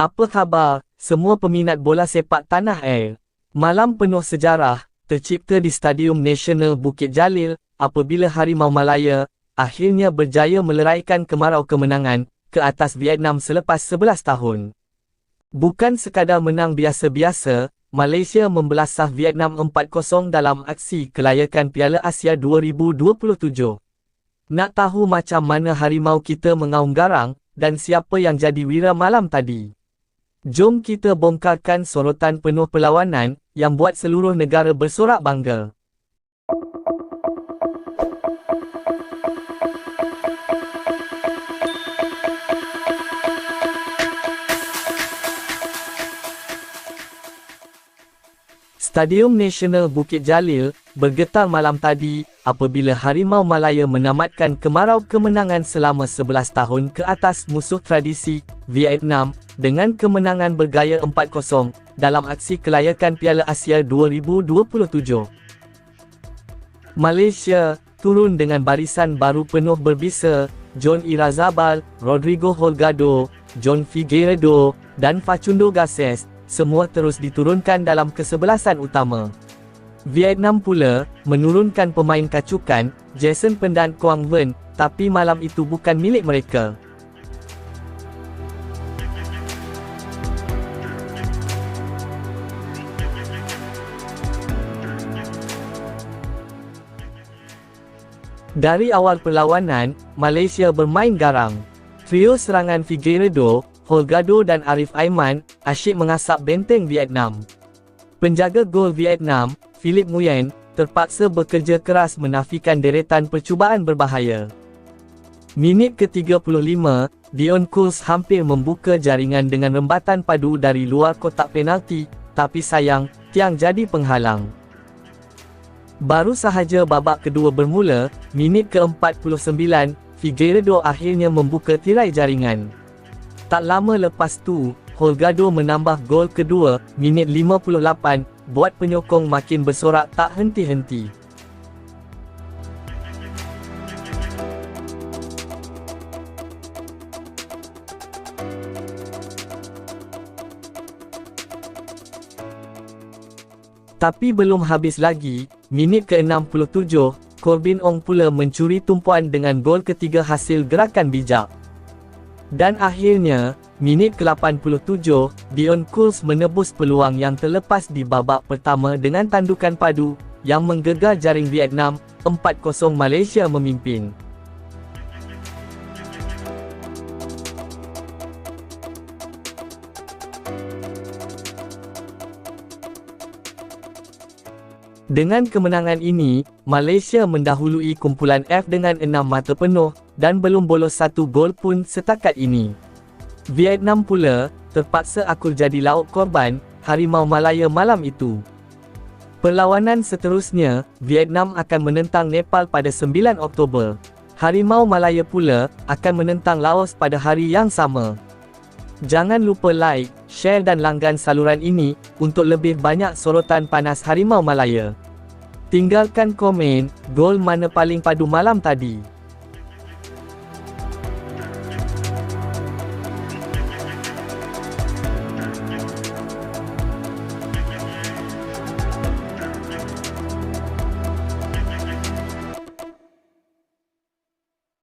Apa khabar, semua peminat bola sepak tanah air? Malam penuh sejarah, tercipta di Stadium Nasional Bukit Jalil, apabila Harimau Malaya, akhirnya berjaya meleraikan kemarau kemenangan, ke atas Vietnam selepas 11 tahun. Bukan sekadar menang biasa-biasa, Malaysia membelasah Vietnam 4-0 dalam aksi kelayakan Piala Asia 2027. Nak tahu macam mana harimau kita mengaum garang, dan siapa yang jadi wira malam tadi? Jom kita bongkarkan sorotan penuh perlawanan yang buat seluruh negara bersorak bangga. Stadium Nasional Bukit Jalil bergetar malam tadi apabila Harimau Malaya menamatkan kemarau kemenangan selama 11 tahun ke atas musuh tradisi Vietnam dengan kemenangan bergaya 4-0 dalam aksi kelayakan Piala Asia 2027. Malaysia turun dengan barisan baru penuh berbisa, John Irazabal, Rodrigo Holgado, John Figueiredo dan Facundo Garces semua terus diturunkan dalam kesebelasan utama. Vietnam pula menurunkan pemain kacukan, Jason Pendan Quang Ven, tapi malam itu bukan milik mereka. Dari awal perlawanan, Malaysia bermain garang. Trio serangan Figueiredo, Holgado dan Arif Aiman, asyik mengasap benteng Vietnam. Penjaga gol Vietnam, Philip Nguyen, terpaksa bekerja keras menafikan deretan percubaan berbahaya. Minit ke-35, Dion Kools hampir membuka jaringan dengan rembatan padu dari luar kotak penalti, tapi sayang, tiang jadi penghalang. Baru sahaja babak kedua bermula, minit ke-49, Figueiredo akhirnya membuka tirai jaringan. Tak lama lepas tu, Holgado menambah gol kedua, minit 58, buat penyokong makin bersorak tak henti-henti. Tapi belum habis lagi, minit ke-67, Corbin Ong pula mencuri tumpuan dengan gol ketiga hasil gerakan bijak. Dan akhirnya, minit ke-87, Dion Kools menebus peluang yang terlepas di babak pertama dengan tandukan padu, yang menggegar jaring Vietnam, 4-0 Malaysia memimpin. Dengan kemenangan ini, Malaysia mendahului kumpulan F dengan enam mata penuh dan belum bolos satu gol pun setakat ini. Vietnam pula terpaksa akur jadi lauk korban Harimau Malaya malam itu. Perlawanan seterusnya, Vietnam akan menentang Nepal pada 9 Oktober. Harimau Malaya pula akan menentang Laos pada hari yang sama. Jangan lupa like, share dan langgan saluran ini untuk lebih banyak sorotan panas Harimau Malaya. Tinggalkan komen, gol mana paling padu malam tadi.